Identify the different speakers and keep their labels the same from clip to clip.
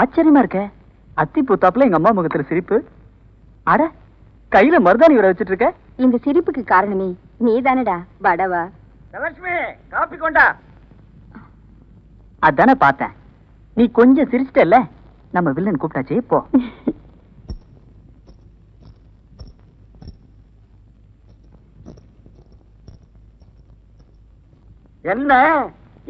Speaker 1: ஆச்சரியமா இருக்க. அத்தி பூத்தாப்புல எங்க அம்மா முகத்துல சிரிப்பு. அட கையில மருதாணி விட வச்சிட்டு இருக்க.
Speaker 2: இந்த சிரிப்புக்கு காரணமே நீதானடா வடவா.
Speaker 3: தனலட்சுமி காப்பி கொண்டா.
Speaker 1: அதானே பார்த்தேன். நீ கொஞ்சம் சிரிச்சிட்டல்ல? நம்ம வில்லன் கூப்பிட்டாச்சே போ.
Speaker 3: என்ன?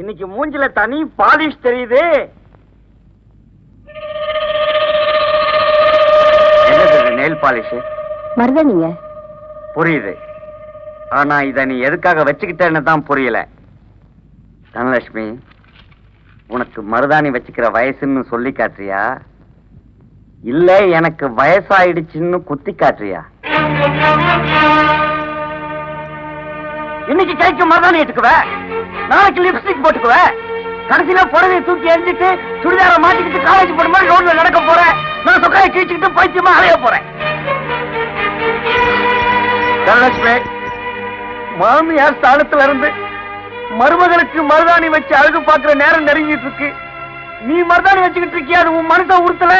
Speaker 3: இன்னைக்கு மூஞ்சில தனி பாலிஷ் தெரியுது. நெயில் பாலிஷ்
Speaker 2: மருதானிங்க
Speaker 3: புரியுது. ஆனா இத நீ எதுக்காக வச்சுக்கிட்டேன்னு தான் புரியல. தனலட்சுமி உனக்கு மருதாணி வச்சுக்கிற வயசுன்னு சொல்லி காட்டுறியா? இல்ல எனக்கு வயசாயிடுச்சுன்னு குத்தி காட்டுறியா? இன்னைக்கு கைக்கு மருதாணி எடுத்துக்குவ? நாளைக்கு லிப்ஸ்டிக் போட்டுக்குவ? கடைசியில புடவை தூக்கி எரிஞ்சிட்டு சுடிதார மாட்டிக்கிட்டு காலேஜ் போற மாதிரி ரோட்ல நடக்க போறேன் நான் சொக்காயை கிழிச்சுக்கிட்டு பைத்தியமா அலைய போறேன். தனலட்சுமி மாமியார் ஸ்தானத்துல இருந்து மருமகளுக்கு மருதாணி வச்சு அழகு பாக்குற நேரம் நெருங்கிட்டு இருக்கு. நீ மருதாணி வச்சுக்கிட்டு இருக்கியா? அது உன் மனசை உறுத்தல.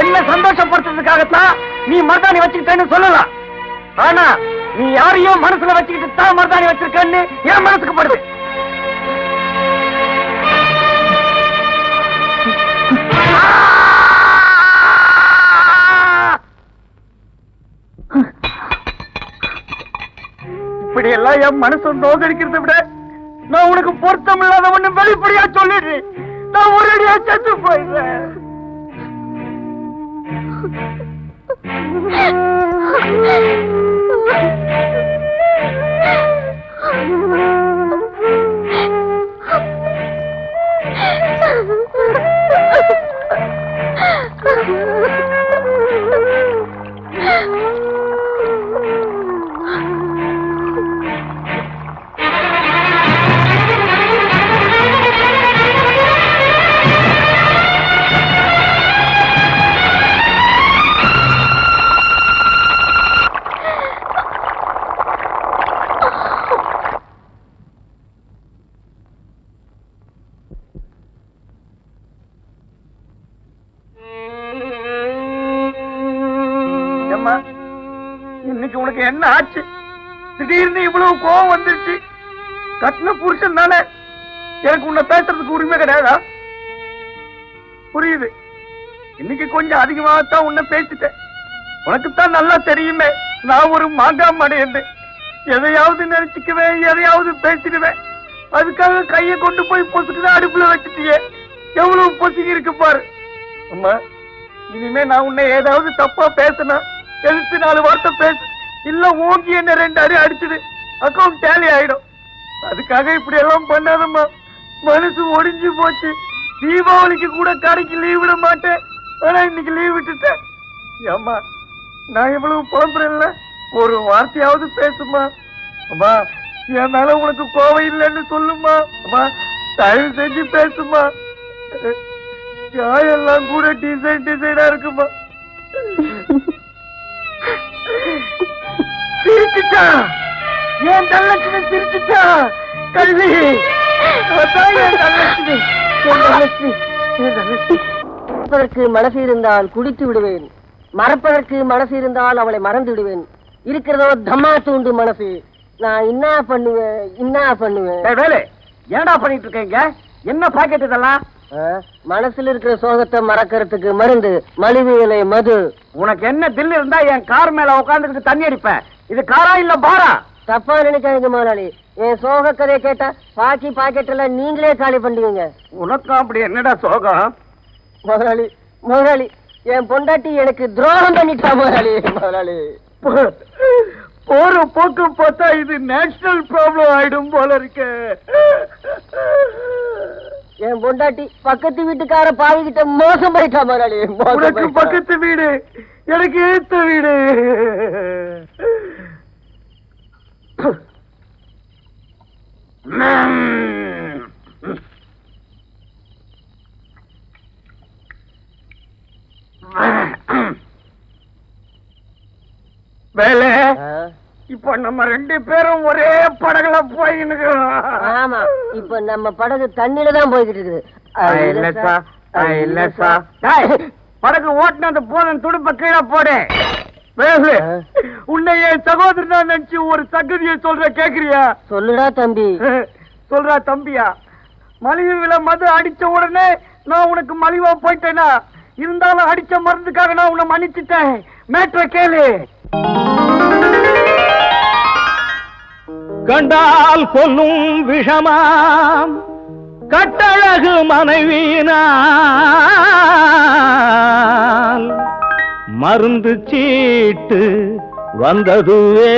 Speaker 3: என்ன சந்தோஷப்படுத்துறதுக்காகத்தான் நீ மருதாணி வச்சுக்கிட்டேன்னு சொல்லலாம். ஆனா நீ யாரையும் மனசுல வச்சுக்கிட்டு தான் மருதாணி வச்சிருக்கன்னு என் மனசுக்கு படுது. இப்படி எல்லாம் என் மனசு நோக்கடிக்கிறத விட நான் உனக்கு பொருத்தம் இல்லாத ஒண்ணு வெளிப்படையா சொல்லிடுறேன். நான் ஒரேடியா செத்து போயிடுறேன். ஏம்மா, Thank you. இன்னைக்கு உனக்கு என்ன ஆச்சு? திடீர்னு இவ்வளவு கோவம் வந்துருச்சு. கட்டின புருஷன் தானே எனக்கு உன்னை பேசுறதுக்கு உரிமை கிடையாதா? புரியுது. இன்னைக்கு கொஞ்சம் அதிகமாகத்தான் உன்னை பேசிட்டேன். உனக்குத்தான் நல்லா தெரியுமே நான் ஒரு மாங்காய் மடையண்டு எதையாவது நினைச்சுக்குவேன் எதையாவது பேசிடுவேன். அதுக்காக கையை கொண்டு போய் பொசுக்குதான் அடுப்புல வச்சுட்டியே. எவ்வளவு பொசுக்கி இருக்கு பாரு. அம்மா இனிமே நான் உன்னை ஏதாவது தப்பா பேசினா எழுத்து நாலு வார்த்தை பேசு. இல்ல ஓங்கி என்ன ரெண்டு அடி அடிச்சுடு. அக்கௌண்ட் டேலி ஆயிடும். அதுக்காக இப்படி எல்லாம் பண்ணாதம்மா. மனசு ஒடிஞ்சு போச்சு. தீபாவளிக்கு கூட கடைக்கு லீவ் விட மாட்டேன். ஆனா இன்னைக்கு லீவ் விட்டுட்டேன். ஏம்மா நான் எவ்வளவு புலம்புறேன்ல? ஒரு வார்த்தையாவது பேசுமா அம்மா என் மேல உனக்கு கோவம் இல்லைன்னு சொல்லுமா அம்மா தயவு செஞ்சு பேசுமா எல்லாம் கூட டிசைன் டிசைனா இருக்குமா சிரிச்சுட்டா? என் தனலட்சுமி சிரிச்சுட்டா? கல்வி. அதான் என் தனலட்சுமி என் தனலட்சுமி என் தனலட்சுமி
Speaker 4: மறப்பதற்கு மனசு இருந்தால் குடித்து விடுவேன். மறப்பதற்கு மனசு இருந்தால் அவளை மறந்து விடுவேன். இருக்கிறதோ தம்மா தூண்டு மனசு. நான் என்ன பண்ணுவேன் என்ன பண்ணுவேன்.
Speaker 3: வேலு ஏன்டா பண்ணிட்டு இருக்கீங்க? என்ன பாக்கெட் இதெல்லாம்?
Speaker 4: மனசுல இருக்கிற சோகத்தை மறக்கறதுக்கு மருந்து மலிவு இலை மது.
Speaker 3: உனக்கு என்ன தில் இருந்தா என் கார் மேல உட்காந்துக்கிட்டு தண்ணி அடிப்பேன் இது காரா இல்ல பாரா?
Speaker 4: தப்பா நினைக்காதீங்க முதலாளி. என் சோக கதையை கேட்டா பாக்கி பாக்கெட் எல்லாம் நீங்களே காலி பண்ணுவீங்க
Speaker 3: உனக்கும் அப்படி என்னடா சோகம்?
Speaker 4: முதலாளி முதலாளி என் பொண்டாட்டி எனக்கு துரோகம் பண்ணிட்டா முதலாளி முதலாளி.
Speaker 3: போற போக்கு பார்த்தா இது நேஷனல் ப்ராப்ளம் ஆயிடும் போல இருக்க.
Speaker 4: என் பொண்டாட்டி பக்கத்து வீட்டுக்கார பாவிக்கிட்ட மோசம் போயிட்டா முதலாளி
Speaker 3: உனக்கு. பக்கத்து வீடு. எனக்கு ஏத்த வீடு. வேலை? இப்ப நம்ம ரெண்டு பேரும் ஒரே படகுல போயின்னு
Speaker 4: ஆமா இப்ப நம்ம படகு தண்ணியில தான் போய்கிட்டு இருக்குது.
Speaker 3: இல்ல இல்ல படகு ஓட்டுன அந்த போதன் துடுப்ப கீழே போடு. உன்னை என் சகோதரனா நினைச்சு ஒரு சங்கதியை சொல்ற கேக்குறியா?
Speaker 4: சொல்லுடா தம்பி.
Speaker 3: சொல்றா தம்பியா? மலிவு விலை மது அடிச்ச உடனே நான் உனக்கு மலிவா போயிட்டேனா? இருந்தாலும் அடிச்ச மருந்துக்காக நான் உன்னை மன்னிச்சிட்டேன். மேட்ர கேளு.
Speaker 5: கண்டால் கொல்லும் விஷமாம். கட்டழகு மனைவியினால் மருந்து சீட்டு வந்ததுவே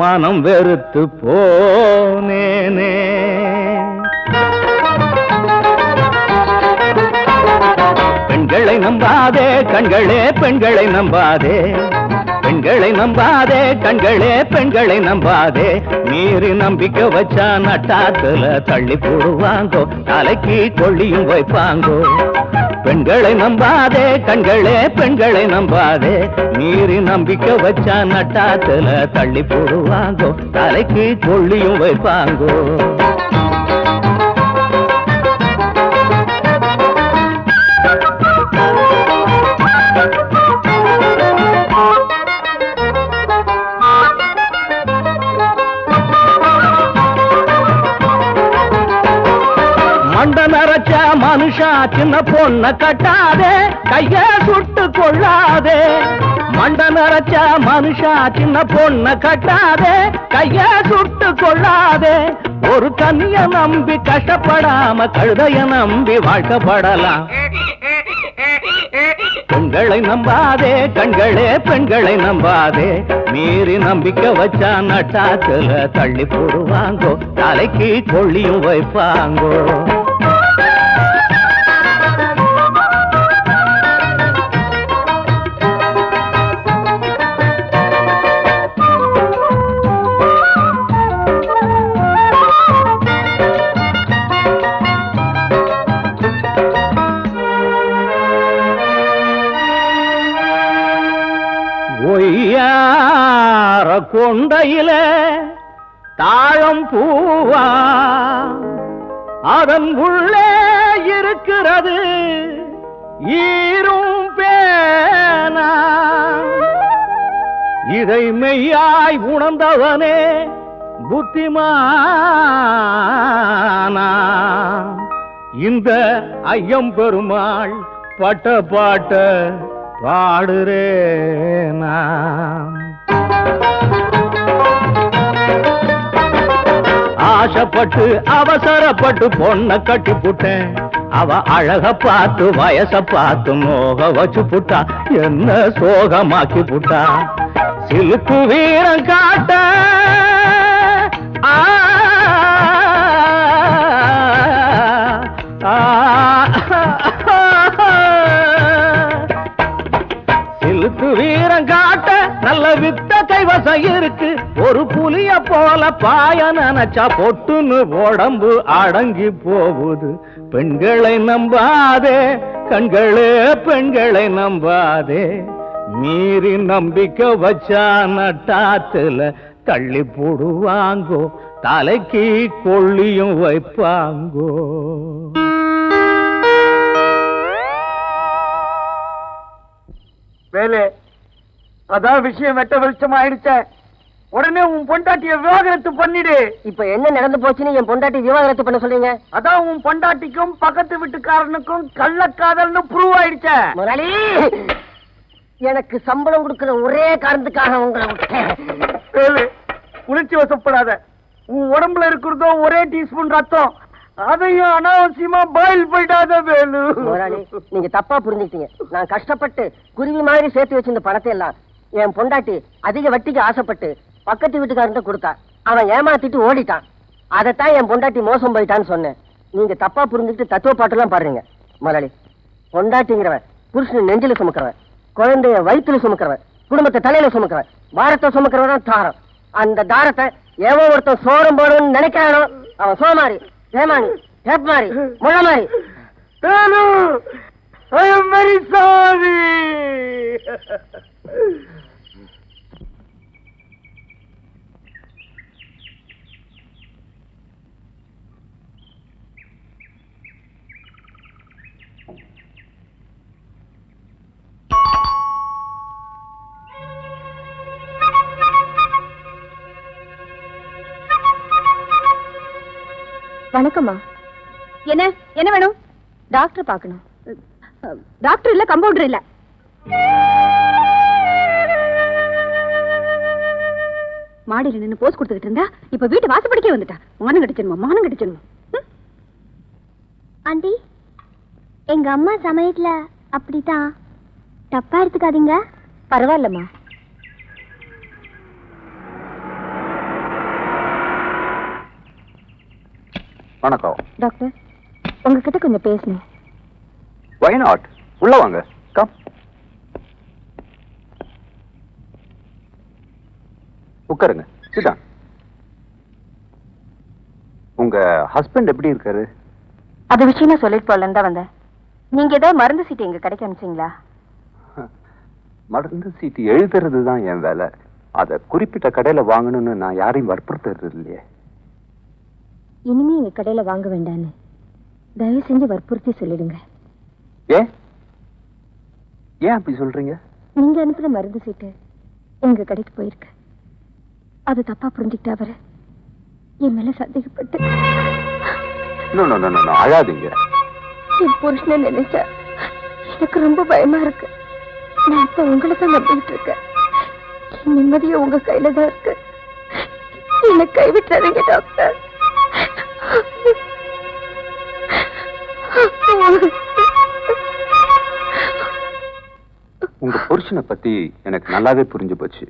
Speaker 5: மனம் வெறுத்து போனேனே. பெண்களை நம்பாதே கண்களே பெண்களை நம்பாதே. பெண்களை நம்பாதே கண்களே பெண்களை நம்பாதே. மீறி நம்பிக்கை வச்சா நட்டாத்துல தள்ளி போடுவாங்கோ தலைக்கு கொள்ளியும் வைப்பாங்கோ. பெண்களை நம்பாதே கண்களே பெண்களை நம்பாதே. மீறி நம்பிக்கை வச்சா நட்டாத்துல தள்ளி போடுவாங்கோ தலைக்கு கொள்ளியும் வைப்பாங்கோ. மனுஷா சின்ன பொண்ண கட்டாதே கைய சுட்டு கொள்ளாதே. மண்ட நரைச்ச மனுஷா சின்ன பொண்ண கட்டாதே கைய சுட்டு கொள்ளாதே. ஒரு கண்ணிய நம்பி கஷ்டப்படாம கழுதைய நம்பி வாழ்க்கப்படலாம். பெண்களை நம்பாதே கண்களே பெண்களை நம்பாதே. மீறி நம்பிக்கை வச்சா நட்டாத்துல தள்ளி போடுவாங்கோ தலைக்கு கொள்ளியும் வைப்பாங்கோ. கொண்டையில தாழம் பூவா. அதன் உள்ளே இருக்கிறது ஈரும் பேனா. இதை மெய்யாய் உணர்ந்தவனே புத்திமானா. இந்த ஐயம் பெருமாள் பட்ட பாட்ட பாடுறேனா. ஆசைப்பட்டு அவசரப்பட்டு பொண்ண கட்டி புட்டேன் அவ அழக பார்த்து வயச பார்த்து மோக வச்சு புட்டா என்ன சோகமாக்கி புட்டா சிலுக்கு வீரம் காட்ட சிலுக்கு வீரம் காட்ட நல்ல வித்த கைவசம் இருக்கு. ஒரு புலிய போல பாய நினைச்சா பொட்டுன்னு உடம்பு அடங்கி போகுது. பெண்களை நம்பாதே கண்களே பெண்களை நம்பாதே. மீறி நம்பிக்கை வச்சா நட்டாத்துல தள்ளி போடுவாங்கோ தலைக்கு கொள்ளியும் வைப்பாங்கோ.
Speaker 3: வேலை அதான் விஷயம் வெட்ட வெளிச்சம் ஆயிடுச்சே. உடனே உன் பொண்டாட்டிய விவாகரத்து பண்ணிடு.
Speaker 4: இப்ப என்ன நடந்து போச்சுன்னு என் பொண்டாட்டி விவாகரத்து பண்ண சொல்றீங்க?
Speaker 3: அதான் உன் பொண்டாட்டிக்கும் பக்கத்து வீட்டுக்காரனுக்கும் கள்ளக்காதல்னு ப்ரூவ் ஆயிடுச்சே.
Speaker 4: முதலாளி எனக்கு சம்பளம் கொடுக்கிற ஒரே காரணத்துக்காக உங்களை விட்டேன்.
Speaker 3: உணர்ச்சி வசப்படாத. உன் உடம்புல இருக்கிறதோ ஒரே டீஸ்பூன் ரத்தம். அதையும் அனாவசியமா பாயில் போயிடாத வேலு.
Speaker 4: நீங்க தப்பா புரிஞ்சுக்கிட்டீங்க. நான் கஷ்டப்பட்டு குருவி மாதிரி சேர்த்து வச்சிருந்த பணத்தை எல்லாம் என் பொண்டாட்டி அதிக வட்டிக்கு ஆசைப்பட்டு பக்கத்து வீட்டுக்காரன்ட்ட கொடுத்தா அவன் ஏமாத்திட்டு ஓடிட்டான். அதைத்தான் என் பொண்டாட்டி மோசம் போயிட்டான்னு சொன்னேன். நீங்க தப்பா புரிஞ்சுக்கிட்டு தத்துவ பாட்டுலாம் பாடுறீங்க முதலாளி. பொண்டாட்டிங்கிறவன் புருஷன் நெஞ்சில சுமக்கிறவன் குழந்தைய வயிற்றுல சுமக்கிறவன் குடும்பத்தை தலையில சுமக்கிறவன் பாரத்தை சுமக்கிறவன் தான் தாரம். அந்த தாரத்தை ஏவோ ஒருத்தன் சோரம் போடணும்னு நினைக்கிறானோ அவன் சோமாரி ஏமாரி ஏப்மாரி முழமாரி.
Speaker 3: வேலு ஐ எம் சாரி
Speaker 2: வணக்கம்மா.
Speaker 6: என்ன என்ன வேணும்?
Speaker 2: டாக்டர் பார்க்கணும்.
Speaker 6: டாக்டர் இல்ல கம்பவுண்டர் இல்லை. மாடியில நின்னு போஸ் கொடுத்துக்கிட்டு இருந்தா இப்ப வீட்டு வாசப்படிக்கே வந்துட்டா. மானம் கடிச்சிருமா மானம் கடிச்சிருமா
Speaker 2: ஆண்டி எங்க அம்மா சமயத்துல அப்படித்தான். தப்பா எடுத்துக்காதீங்க. பரவாயில்லம்மா.
Speaker 7: வணக்கம்.
Speaker 2: டாக்டர் உங்ககிட்ட கொஞ்சம் பேசணும்
Speaker 7: வை நாட் உள்ள வாங்க. கம் உட்காருங்க. சிதா. உங்க ஹஸ்பண்ட் எப்படி இருக்காரு?
Speaker 2: அது விஷயமா சொல்லிட்டு போலன்னு தான் வந்தேன். நீங்க ஏதாவது மருந்து சீட்டு எங்க கடைக்கு அனுப்பிச்சிங்களா?
Speaker 7: மருந்து சீட்டு எழுதுறது தான் என் வேலை. அதை குறிப்பிட்ட கடையில வாங்கணும்னு நான் யாரையும் வற்புறுத்துறது இல்லையே.
Speaker 2: இனிமே எங்க கடையில வாங்க வேண்டான்னு தயவு செஞ்சு வற்புறுத்தி சொல்லிடுங்க.
Speaker 7: ஏன்? ஏன் அப்படி சொல்றீங்க?
Speaker 2: நீங்க அனுப்புன மருந்து சீட்டு எங்க கடைக்கு போயிருக்கு. அது தப்பா புரிஞ்சுக்கிட்டா அவரு. என் மேல சந்தேகப்பட்டு.
Speaker 7: அழாதீங்க.
Speaker 2: என் புருஷனை நினைச்சா எனக்கு ரொம்ப பயமா இருக்கு. நான் இப்ப உங்களை தான் நம்பிக்கிட்டு இருக்கேன். என் நிம்மதியும் உங்க கையில தான் இருக்கு. என்னை கைவிட்டாதீங்க டாக்டர்.
Speaker 7: உங்க புருஷனை பத்தி எனக்கு நல்லாவே புரிஞ்சு போச்சு.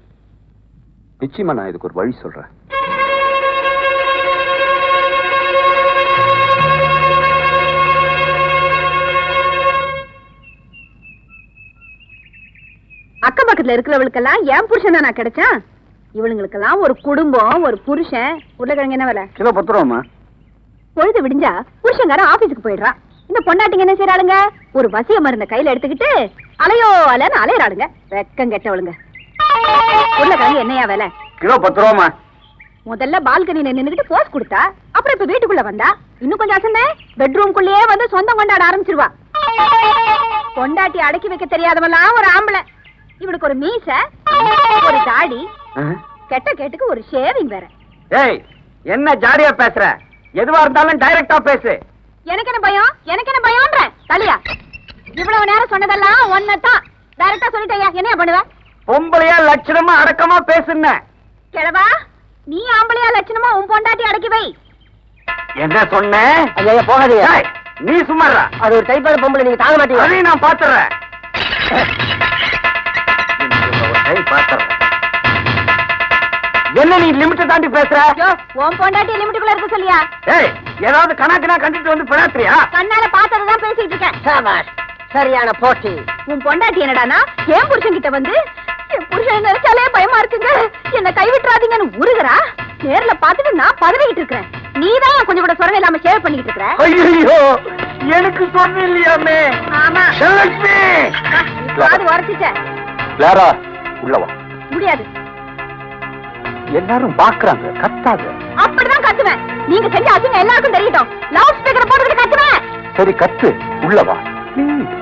Speaker 7: நிச்சயமா நான் இதுக்கு ஒரு வழி சொல்றேன்.
Speaker 6: அக்கம் பக்கத்துல இருக்கிறவளுக்கெல்லாம் என் புருஷன் தான் நான் கிடைச்சான். இவளுங்களுக்கெல்லாம் ஒரு குடும்பம் ஒரு புருஷன். உருளைக்கிழங்கு என்ன விலை?
Speaker 3: கிலோ பத்து ரூபாமா
Speaker 6: பொழுது விடிஞ்சா புருஷங்காரன் ஆபீஸுக்கு போயிடுறா இந்த பொண்டாட்டிங்க என்ன செய்யறாளுங்க? ஒரு வசிய மருந்த கையில எடுத்துக்கிட்டு அலையோ அலைன்னு அலையறாளுங்க. வெக்கம் கெட்டவளுங்க. உருளைக்கிழங்கு என்னையா விலை?
Speaker 3: கிலோ பத்து ரூபாமா
Speaker 6: முதல்ல பால்கனில நின்னுகிட்டு போஸ் கொடுத்தா அப்புறம் இப்ப வீட்டுக்குள்ள வந்தா இன்னும் கொஞ்சம் அசந்தே? பெட்ரூம்குள்ளேயே வந்து சொந்தம் கொண்டாட ஆரம்பிச்சிருவா. பொண்டாட்டி அடக்கி வைக்க தெரியாதவெல்லாம் ஒரு ஆம்பளை. இவளுக்கு ஒரு மீச ஒரு தாடி கெட்ட கேட்டுக்கு ஒரு ஷேவிங் வேற.
Speaker 3: ஏய் என்ன ஜாலியா பேசுற? எதுவா இருந்தாலும் டைரக்டா பேசு.
Speaker 6: எனக்கு என்ன பயம்? எனக்கு என்ன பயம்ன்ற? தலியா. இவ்வளவு நேரம் சொன்னதெல்லாம் ஒன்னதான் டைரக்டா சொல்லிட்டேயா? என்னையா பண்ணுவ?
Speaker 3: பொம்பளையா லட்சணமா அடக்கமா பேசுன
Speaker 6: கிழவா நீ ஆம்பளையா லட்சணமா உன் பொண்டாட்டி அடக்கி வை.
Speaker 3: என்ன சொன்ன?
Speaker 4: ஐயா போகாதீங்க.
Speaker 3: நீ சும்மாறா.
Speaker 4: அது ஒரு டைப்பான பொம்பளை நீங்க தாங்க மாட்டீங்க.
Speaker 3: அதையும் நான் பாத்துறேன். என்ன நீ லிமிட்ட தாண்டி பேசுற?
Speaker 6: உன் பொண்டாட்டி லிமிட்டுக்குள்ள இருக்க சொல்லியா?
Speaker 3: ஏய் ஏதாவது கணக்குனா கண்டிட்டு வந்து பிணாத்திரியா
Speaker 6: கண்ணால பார்த்ததுதான் பேசிட்டு இருக்கேன்.
Speaker 4: சரியான போட்டி.
Speaker 6: உன் பொண்டாட்டி என்னடானா என் புருஷன் கிட்ட வந்து என் புருஷன் நினைச்சாலே பயமா இருக்குங்க. என்ன கைவிட்டுறாதீங்கன்னு உருகுறா? நேர்ல பார்த்துட்டு நான் பதவிக்கிட்டு இருக்கிறேன். நீதான் கொஞ்சம் கூட சொரணை இல்லாம சேவ் பண்ணிக்கிட்டு இருக்கிற?
Speaker 3: ஐயோ எனக்கு சொன்ன இல்லையாமே.
Speaker 6: ஆமா.
Speaker 3: செலக்மி
Speaker 6: அது உரைச்சிட்ட
Speaker 7: கிளாரா உள்ள வா.
Speaker 6: முடியாது.
Speaker 7: எல்லாரும் பாக்குறாங்க கத்தாத.
Speaker 6: அப்படிதான் கத்துவேன். நீங்க செஞ்ச அசிங்கம் எல்லாருக்கும் தெரியட்டும் லவுட் ஸ்பீக்கர் போட்டுக்கிட்டு கத்துவேன்.
Speaker 7: சரி கத்து. உள்ள வா. Please.